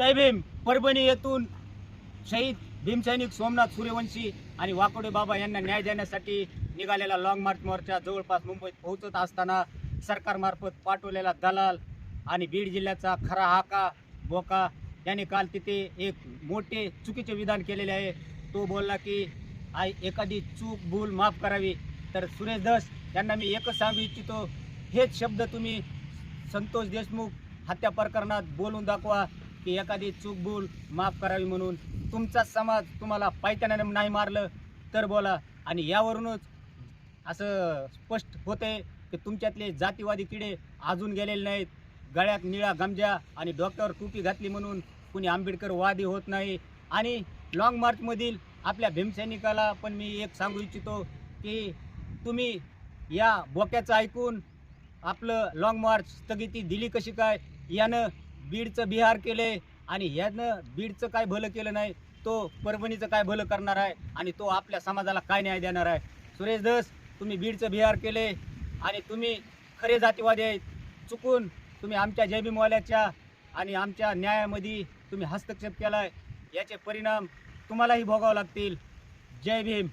जय भीम. परभणी येथून शहीद भीमसैनिक सोमनाथ सूर्यवंशी आणि वाकोडे बाबा यांना न्याय देण्यासाठी निघालेला लाँग मार्च मोर्चा जवळपास मुंबईत पोहोचत असताना सरकारमार्फत पाठवलेला दलाल आणि बीड जिल्ह्याचा खरा हाका बोका यांनी काल तिथे एक मोठे चुकीचे विधान केलेले आहे. तो बोलला की आय एखादी चूक भूल माफ करावी. तर सुरेश दस यांना मी एकच सांगू इच्छितो हेच शब्द तुम्ही संतोष देशमुख हत्या प्रकरणात बोलून दाखवा. की एखादी चूक भूल माफ करावी म्हणून तुमचा समाज तुम्हाला पायत्यानं नाही मारलं तर बोला. आणि यावरूनच असं स्पष्ट होते की तुमच्यातले जातीवादी किडे अजून गेलेले नाहीत. गळ्यात निळा गमजा आणि डोक्यावर टोपी घातली म्हणून कुणी आंबेडकर वादी होत नाही. आणि लाँग मार्चमधील आपल्या भीमसैनिकाला पण मी एक सांगू इच्छितो की तुम्ही या बोक्याचं ऐकून आपलं लाँग मार्च स्थगिती दिली कशी काय? यानं बीडचं बिहार केले आणि ह्यानं बीडचं काय भलं केलं नाही तो परभणीचं काय भलं करणार आहे आणि तो आपल्या समाजाला काय न्याय देणार आहे? सुरेश धस तुम्ही बीडचं बिहार केले आणि तुम्ही खरे जातीवादी आहेत. चुकून तुम्ही आमच्या जयभीमवाल्याच्या आणि आमच्या न्यायामध्ये तुम्ही हस्तक्षेप केला आहे याचे परिणाम तुम्हालाही भोगावं लागतील. जय भीम.